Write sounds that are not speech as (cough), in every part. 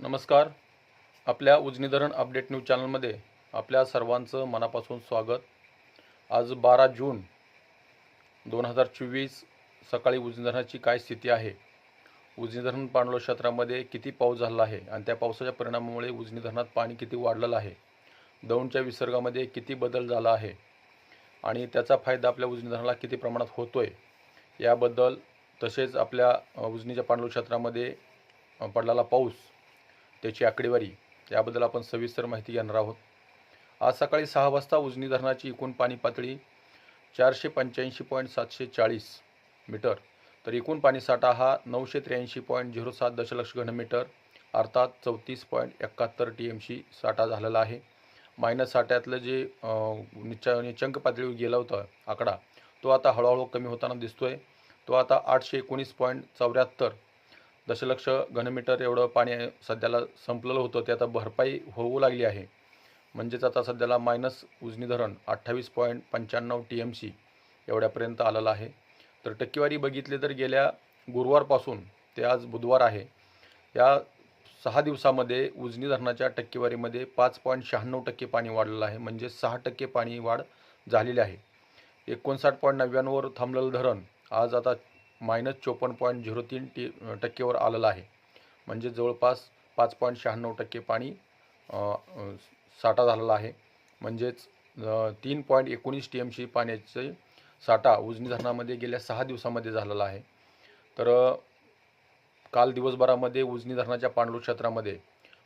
नमस्कार. आपल्या उजनी धरण अपडेट न्यूज चॅनलमध्ये आपल्या सर्वांचं मनापासून स्वागत. आज बारा जून दोन हजार चोवीस सकाळी उजनी धरणाची काय स्थिती आहे? उजनी धरण पाणलोट क्षेत्रामध्ये किती पाऊस झाला आहे आणि त्या पावसाच्या परिणामामुळे उजनी धरणात पाणी किती वाढलेलं आहे? दौंडच्या विसर्गामध्ये किती बदल झाला आहे? आणि त्याचा फायदा आपल्या उजनी धरणाला किती प्रमाणात होतो आहे याबद्दल तसेच आपल्या उजनीच्या पाणलोट क्षेत्रामध्ये पडलेला पाऊस त्याची आकडेवारी याबद्दल आपण सविस्तर माहिती घेणार आहोत. आज सकाळी सहा वाजता उजनी धरणाची एकूण पाणी पातळी चारशे पंच्याऐंशी पॉईंट सातशे चाळीस मीटर तर एकूण पाणीसाठा हा नऊशे त्र्याऐंशी पॉईंट झिरो सात दशलक्ष घनमीटर अर्थात चौतीस पॉईंट एकाहत्तर टी एम सी साठा झालेला आहे. मायनस साठ्यातलं जे निच निचंक पातळीवर गेला होता आकडा तो आता हळूहळू कमी होताना दिसतोय. तो आता आठशे एकोणीस पॉईंट चौऱ्याहत्तर दशलक्ष घनमीटर एवढं पाणी सध्याला संपलेलं होतं ते आता भरपाई होऊ लागली आहे. म्हणजेच आता सध्याला मायनस उजनी धरण अठ्ठावीस पॉईंट पंच्याण्णव टी एम सी एवढ्यापर्यंत आलेलं आहे. तर टक्केवारी बघितली तर गेल्या गुरुवारपासून ते आज बुधवार आहे. या सहा दिवसामध्ये उजनी धरणाच्या टक्केवारीमध्ये पाच पॉईंट शहाण्णव टक्के पाणी वाढलेलं आहे. म्हणजे सहा टक्के पाणी वाढ झालेली आहे. एकोणसाठ पॉईंट नव्याण्णववर थांबलेलं धरण आज आता मायनस चोपन्न पॉईंट झिरो तीन टी टक्केवर आलेलं आहे. म्हणजे जवळपास पाच पॉईंट शहाण्णव टक्के पाणी साठा झालेला आहे. म्हणजेच तीन पॉईंट एकोणीस टी एम सी पाण्याचे साठा उजनी धरणामध्ये गेल्या सहा दिवसामध्ये झालेला आहे. तर काल दिवसभरामध्ये उजनी धरणाच्या पाणलोट क्षेत्रामध्ये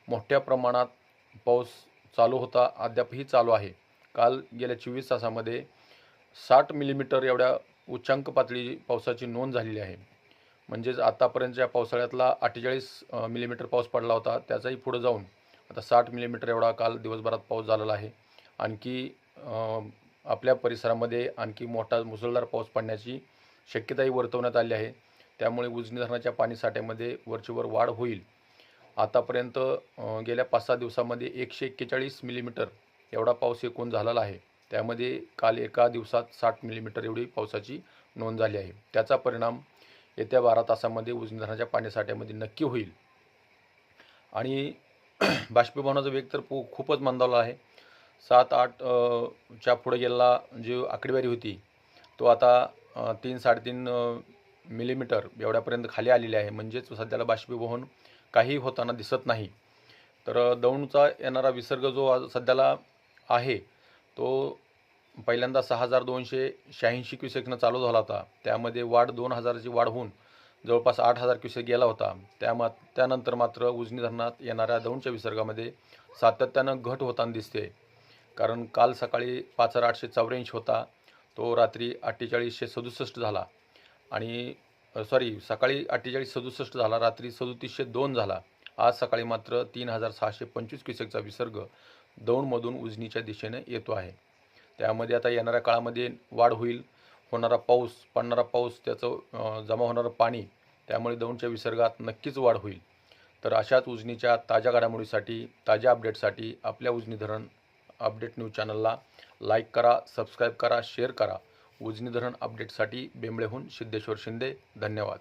मोठ्या प्रमाणात पाऊस चालू होता अद्यापही चालू आहे. काल गेल्या चोवीस तासामध्ये साठ मिलीमीटर एवढ्या उच्चांक पातळी पावसाची नोंद झालेली आहे. म्हणजेच आतापर्यंतच्या पावसाळ्यातला अठ्ठेचाळीस मिलीमीटर पाऊस पडला होता त्याचाही पुढं जाऊन आता साठ मिलीमीटर एवढा काल दिवसभरात पाऊस झालेला आहे. आणखी आपल्या परिसरामध्ये आणखी मोठा मुसळधार पाऊस पडण्याची शक्यताही वर्तवण्यात आली आहे. त्यामुळे उजनी धरणाच्या पाणीसाठ्यामध्ये वरचीवर वाढ होईल. आतापर्यंत गेल्या पाच सहा दिवसामध्ये एकशे एक्केचाळीस मिलीमीटर एवढा पाऊस एकूण झालेला आहे. त्यामध्ये काल एका दिवसात साठ मिलीमीटर एवढी पावसाची नोंद झाली आहे. त्याचा परिणाम येत्या बारा तासामध्ये उजनी धरणाच्या पाणीसाठ्यामध्ये नक्की होईल. आणि (clears throat) बाष्पीभवनाचा वेग तर पू खूपच मंदावला आहे. सात आठ च्या पुढे गेलेला जी आकडेवारी होती तो आता तीन साडेतीन मिलीमीटर एवढ्यापर्यंत खाली आलेली आहे. म्हणजेच सध्याला बाष्पीभवन काही होताना दिसत नाही. तर अ, दौंडचा येणारा विसर्ग जो आज सध्याला आहे तो पहिल्यांदा सहा हजार दोनशे शहाऐंशी क्युसेकनं चालू झाला होता. त्यामध्ये वाढ दोन हजाराची वाढ होऊन जवळपास आठ हजार क्युसेक गेला होता. त्या मा त्यानंतर मात्र उजनी धरणात येणाऱ्या दौंडच्या विसर्गामध्ये सातत्यानं घट होताना दिसते. कारण काल सकाळी पाच हजार आठशे चौऱ्याऐंशी होता. तो रात्री अठ्ठेचाळीसशे सदुसष्ट झाला. आणि सॉरी सकाळी अठ्ठेचाळीस सदुसष्ट झाला रात्री सदोतीसशे दोन झाला. आज सकाळी मात्र तीन हजार सहाशे पंचवीस क्युसेकचा विसर्ग दौंडमधून उजनीच्या दिशेने येतो आहे. त्यामध्ये आता येणाऱ्या काळामध्ये वाढ होईल. होणारा पाऊस पडणारा पाऊस त्याचं जमा होणारं पाणी त्यामुळे दौंडच्या विसर्गात नक्कीच वाढ होईल. तर अशाच उजनीच्या ताज्या घडामोडीसाठी ताज्या अपडेटसाठी आपल्या उजनी धरण अपडेट न्यूज चॅनलला लाईक करा सबस्क्राईब करा शेअर करा. उजनी धरण अपडेटसाठी बेंबळेहून सिद्धेश्वर शिंदे धन्यवाद.